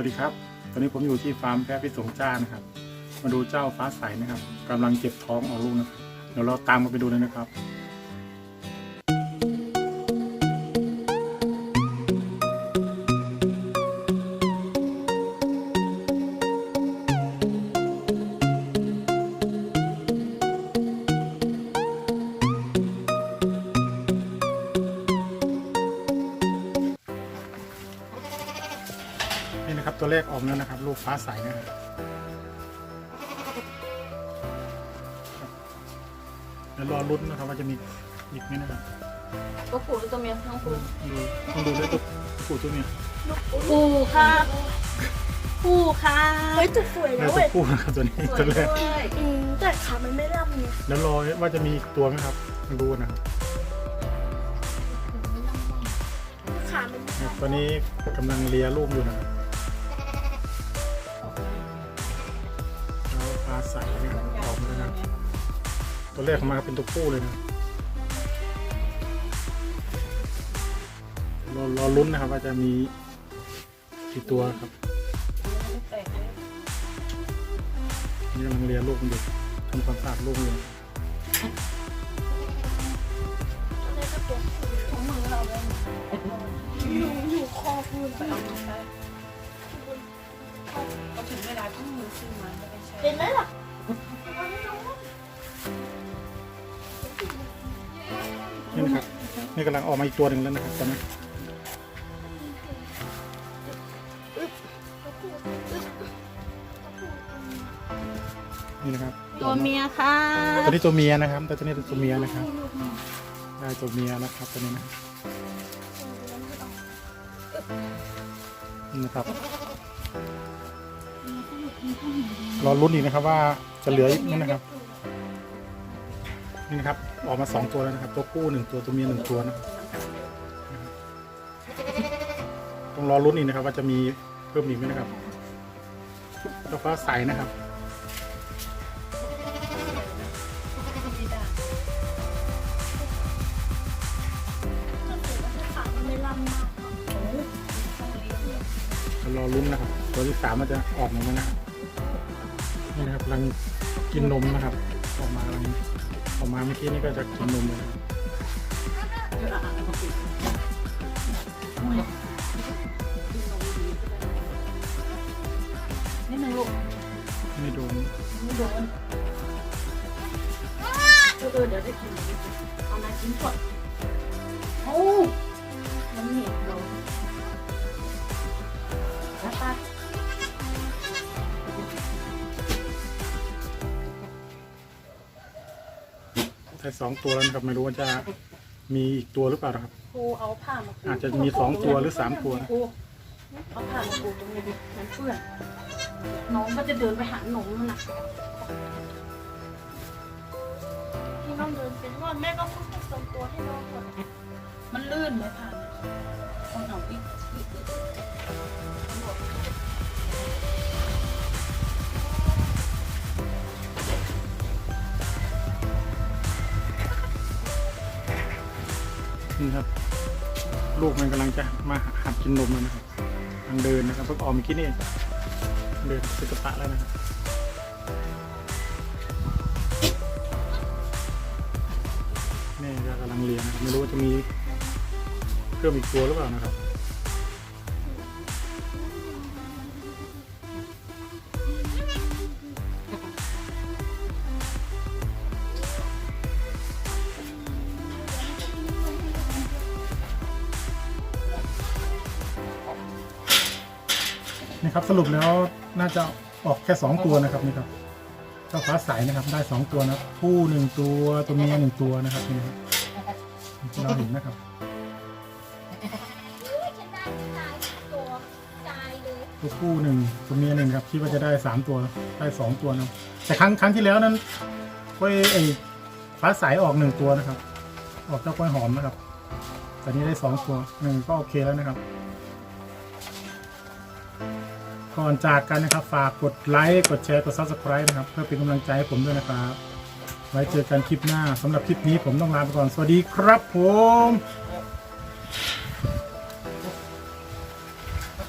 วัสดีครับตอนนี้ผมอยู่ที่ฟาร์มแพะพิสงจ้านะครับ มาดูเจ้าฟ้าใสนะครับกำลังเก็บท้องออกลูกนะครับเดี๋ยวเราตามมาไปดูเลยนะครับ ตัวเลขออกแล้วนะครับลูกฟ้าใสนะครับเดี๋ยวรอรุ้นนะครับว่าจะมีอีกไหมนะครับตัวผู้หรือตัวเมียทั้งคู่ดูต้องดูด้วยตัวผู้ตัวเนี้ผู้ครับผู้ค่ะเฮ้ยแต่สวยแล้นะวตัเว้วยผู้นะครับตัวนี้สวยตัวด้แรกวยอืมแต่ขามันไม่ร่ำไงแล้วรอว่าจะมีอีกตัวไหมครับมาดูนะครับขามันตัวนี้กำลังเลียลูกอยู่นะครับ ใสนะครับออกมาแล้วนะครับตัวแรกออกมาเป็นตัวผู้เลยนะรอรอลุ้นนะครับว่าจะมีกี่ตัวครับนี่กำลังเลียลูกมันอยู่ทำความสะอาดลูกอยู่อะไรก็ตัวของมือเราเลยอยู่อยู่คอพูนไปเอามาใช้ก็ถึงเวลาที่มือซื้อมาไม่ได้ใช้ เป็นไหมล่ะนี่นะครับนี่กำลังออกมาอีกตัวหนึ่งแล้วนะครับตอนนี้นี่นะครับตัวเมียค่ะตัวนี้ตัวเมียนะครับแต่ตัวนี้เป็นตัวเมียนะครับ ได้ตัวเมียนะครับตัวนี้นะนี่นะครับ รอลุ้นอีกนะครับว่าจะเหลืออีกไหมนะครับนี่นะครับออกมาสองตัวแล้วนะครับตัวผู้หนึ่งตัวตัวเมียหนึ่งตัวนะครับต้องรอลุ้นอีกนะครับ ว่าจะมีเพิ่มอีกไหมนะครับตัวฟ้าใสนะครับร่ำมากรอลุ้นนะครับ ตัวที่สามมันจะออกมาไหมนะครับ นี่นะครับกำลังกินนมนะครับ ออกมากำลังออกมาเมื่อกี้นี่ก็จะกินนมเลยนะครับนี่หนึ่งลูกไม่โดนไม่โดนเออเออเดี๋ยวได้กินเอามากินก่อนโอ้มันเหนี ได้สองตัวแล้วนะครับไม่รู้ว่าจะมีอีกตัวหรือเปล่านะครับ ครูเอาผ้ามาปูอาจจะมีสองตัวหรือสามตัวนะครูเอาผ้ามาปูตรงนี้ดิมันเปื้อนน้องก็จะเดินไปหาหนมมันนะที่น้องเดินเป็นว่าแม่ก็พูดตรงตัวให้น้องก่อนมันลื่นเลยผ่านต้องเอาอีกอีกอีก นี่ครับ ลูกมันกำลังจะมาหัดกินนมแล้วนะครับกำลังเดินนะครับเพิ่งออกเมื่อกี้นี่เองเดินสุกตะแล้วนะครับนี่ก็กำลังเรียนนะครับไม่รู้ว่าจะมีเพิ่มอีกตัวหรือเปล่านะครับ นี่ครับสรุปแล้วน่าจะออกแค่สองตัวนะครับนี่ครับเจ้าฟ้าใสนะครับได้สองตัวนะผู้หนึ่งตัวตัวเมียหนึ่งตัวนะครับนี่ครับที่เราเห็นนะครับตัวผู้หนึ่งตัวเมียหนึ่งครับคิดว่าจะได้สามตัวได้สองตัวนะครับแต่ครั้งครั้งที่แล้วนั้นกล้วยไอ้ฟ้าใสออกหนึ่งตัวนะครับ ออกเจ้ากล้วยหอมนะครับแต่นี้ได้สองตัวหนึ่งก็โอเคแล้วนะครับ ก่อนจากกันนะครับ ฝากกดไลค์กดแชร์กด subscribe นะครับ เพื่อเป็นกำลังใจให้ผมด้วยนะครับ ไว้เจอกันคลิปหน้าสำหรับคลิปนี้ผมต้องลาไปก่อน สวัสดีครับผม